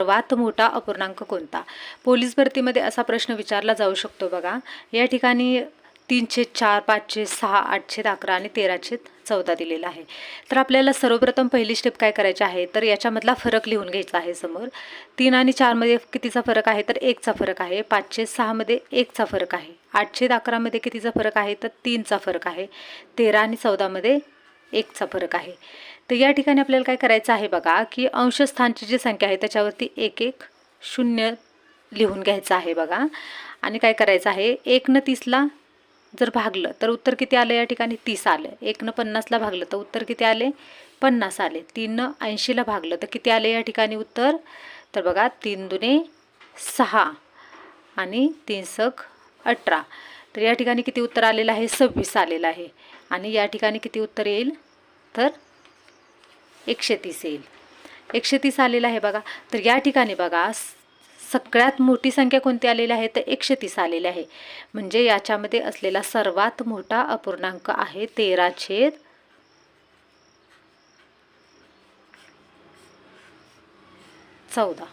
सर्वात मोठा अपूर्णांक कोणता? पोलीस भरतीमध्ये असा प्रश्न विचारला जाऊ शकतो बघा. या ठिकाणी तीनशे चार पाचशे सहा आठशे अकरा आणि तेराशे चौदा दिलेला आहे. तर आपल्याला सर्वप्रथम पहिली स्टेप काय करायची आहे? तर याच्यामधला फरक लिहून घ्यायचा आहे समोर. तीन आणि चारमध्ये कितीचा फरक आहे? तर एकचा फरक आहे. पाचशे सहामध्ये एकचा फरक आहे. आठशे अकरामध्ये कितीचा फरक आहे? तर तीनचा फरक आहे. तेरा आणि चौदामध्ये एकचा फरक आहे. तर या ठिकाणी आपल्याला काय करायचं आहे बघा की अंशस्थानची जी संख्या आहे त्याच्यावरती एक एक शून्य लिहून घ्यायचं आहे बघा. आणि काय करायचं आहे? एकनं तीसला जर भागलं तर उत्तर किती आलं या ठिकाणी? तीस आलं. एकनं पन्नासला भागलं तर उत्तर किती आले? पन्नास आले. तीननं ऐंशीला भागलं तर किती आले या ठिकाणी उत्तर? तर बघा तीन दुने सहा आणि तीन सक अठरा. तर या ठिकाणी किती उत्तर आलेलं आहे? सव्वीस आलेलं आहे. आणि या ठिकाणी किती उत्तर येईल? तर एकशे तीस येईल. एकशे तीस आलेलं आहे बघा. तर या ठिकाणी बघा सगळ्यात मोठी संख्या कोणती आलेली आहे? तर एकशे तीस आलेली आहे. म्हणजे याच्यामध्ये असलेला सर्वात मोठा अपूर्णांक आहे तेरा छेद चौदा.